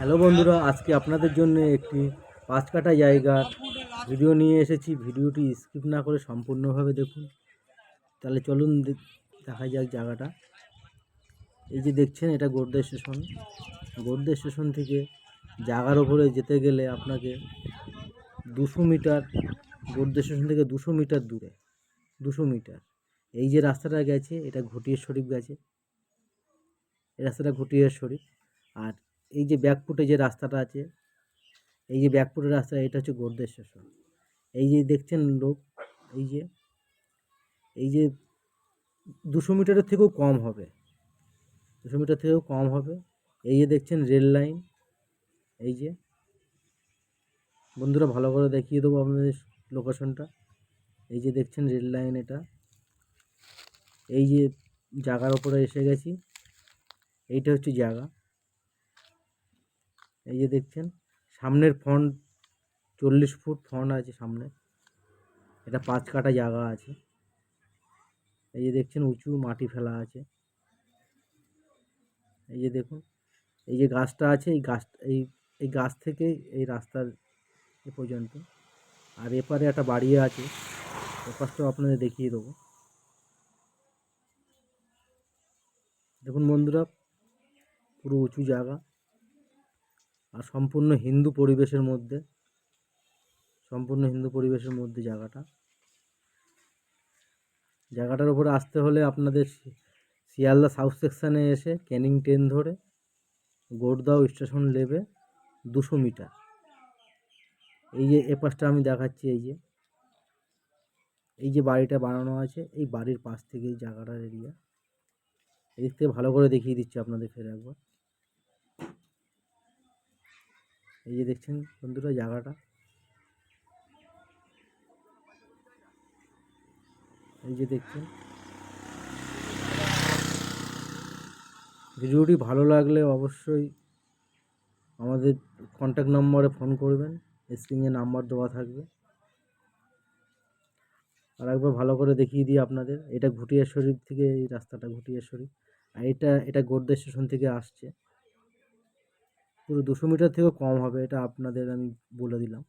Hello বন্ধুরা, আজকে আপনাদের জন্য একটি পাঁচ কাটা জায়গার ভিডিও নিয়ে এসেছি। ভিডিওটি স্কিপ না করে সম্পূর্ণভাবে দেখুন। তাহলে চলুন দেখা যাক জায়গাটা। এই যে দেখছেন, এটা গোর্দা স্টেশন। গোর্দা স্টেশন থেকে জায়গার ওপরে যেতে গেলে আপনাকে দুশো মিটার, গোর্দা স্টেশন থেকে দুশো মিটার দূরে, দুশো মিটার। এই যে রাস্তাটা গেছে, এটা ঘটিয়া শরীফ গেছে। এই রাস্তাটা ঘটিয়া শরীফ। আর এই যে ব্যাকফুটে যে রাস্তাটা আছে, এই যে ব্যাকফুটের রাস্তা, এটা হচ্ছে গোর্দা স্টেশন। এই যে দেখছেন লোক, এই যে এই যে দুশো মিটারের থেকেও কম হবে। দুশো মিটার থেকেও কম হবে। এই যে দেখছেন রেল লাইন, এই যে। বন্ধুরা, ভালো করে দেখিয়ে দেবো আপনাদের লোকেশনটা। এই যে দেখছেন রেল লাইন এটা। এই যে জায়গার ওপরে এসে গেছি। এইটা হচ্ছে জায়গা। এই যে দেখছেন, সামনের ফ্রন্ট চল্লিশ ফুট ফ্রন্ট আছে সামনে। এটা পাঁচ কাটা জায়গা আছে। এই যে দেখছেন, উঁচু মাটি ফেলা আছে। এই যে দেখুন, এই যে গাছটা আছে, এই গাছ, এই এই গাছ থেকে এই রাস্তার এ পর্যন্ত। আর এপারে একটা বাড়ি আছে ওপাশটাও আপনাদের দেখিয়ে দেবো। দেখুন বন্ধুরা, পুরো উঁচু জায়গা। সম্পূর্ণ হিন্দু পরিবেশের মধ্যে, সম্পূর্ণ হিন্দু পরিবেশের মধ্যে জায়গাটা। জায়গাটার উপরে আসতে হলে আপনাদের শিয়ালদা সাউথ সেকশানে এসে ক্যানিং ট্রেন ধরে গোড়দাও স্টেশন নেবে দুশো মিটার। এই যে এ পাশটা আমি দেখাচ্ছি, এই যে। এই যে বাড়িটা বানানো আছে, এই বাড়ির পাশ থেকে এই জায়গাটার এরিয়া এদিক থেকে ভালো করে দেখিয়ে দিচ্ছি আপনাদের ফের একবার। এই যে দেখছেন বন্ধুরা জায়গাটা। এই যে দেখছেন। ভিডিওটি ভালো লাগলে অবশ্যই আমাদের কন্ট্যাক্ট নম্বরে ফোন করবেন স্ক্রিনে নাম্বার দেওয়া থাকবে। আর একবার ভালো করে দেখিয়ে দিই আপনাদের, এটা ঘুটিয়া শরীফ থেকে, এই রাস্তাটা ঘুটিয়া শরীফ আর এটা এটা গোর্দা স্টেশন থেকে আসছে। পুরো দুশো মিটার থেকেও কম হবে এটা আপনাদের আমি বলে দিলাম।